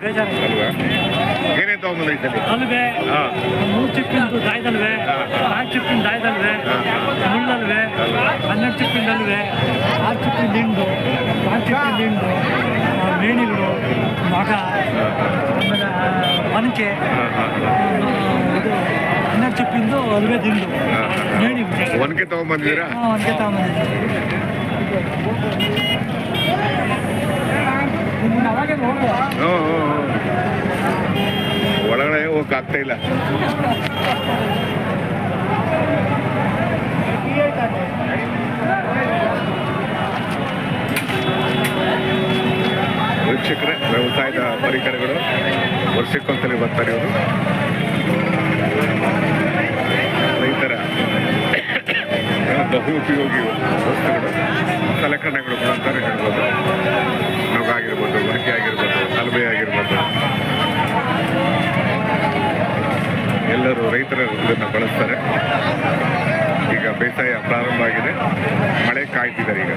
ಬೇಜಾರು ಅಲ್ವಾ ಏನೇನು ತಗೊಂಬಂದ್ರೆ ಈ ಸಲ? ಅಲ್ವೇ ಹಾಂ. ಮೂರು ಚಿಪ್ಪಿಂದು ದಾಯದಲ್ವೇ? ನಾಲ್ಕು ಚಿಪ್ಪಿನ ದಾಯದಲ್ವೇ? ಮುಳ್ಳಲ್ವೇ? ಹನ್ನೆರಡು ಚಿಪ್ಪಿನ ಅಲ್ವೇ ಆರು ಚಿಪ್ಪಿನ ದಿಂಡು ನಾಲ್ಕು ಚಿಪ್ಪಿನ ದಿಂಡು ಮೇಣಿಗಳು ಮಗ ಆಮೇಲೆ ಮನಕೆ ಒನಕೆ ಇದು ಹನ್ನೆರಡು ಚಿಪ್ಪಿಂದು ಅಲ್ವೇ ದಿಂಡು ಮೇಣಿಗಳು. ಒನಕೆ ತಗೊಂಬಂದಿದ್ದೀರಾ ಹಾಂ ಒನಕೆ ತಗೊಂಬಂದಿದ್ದೀನಿ ಒಳಗಡೆ ಹೋಗಕ್ಕೆ ಆಗ್ತಾ ಇಲ್ಲ. ವೀಕ್ಷಕರೇ, ವ್ಯವಸಾಯದ ಪರಿಕರಗಳು ವರ್ಷಕ್ಕೊಂದ್ಸಲಿ ಬರ್ತಾರೆ ಇವರು. ರೈತರ ಬಹು ಉಪಯೋಗಿ ವಸ್ತುಗಳು ಸಲಕರಣೆಗಳು ಅಂತಾನೆ ಹೇಳ್ಬೋದು. ಎಲ್ಲರೂ ರೈತರ ಇದನ್ನು ಬಳಸ್ತಾರೆ. ಈಗ ಬೇಸಾಯ ಪ್ರಾರಂಭ ಆಗಿದೆ. ಮಳೆ ಕಾಯ್ತಿದ್ದಾರೆ ಈಗ.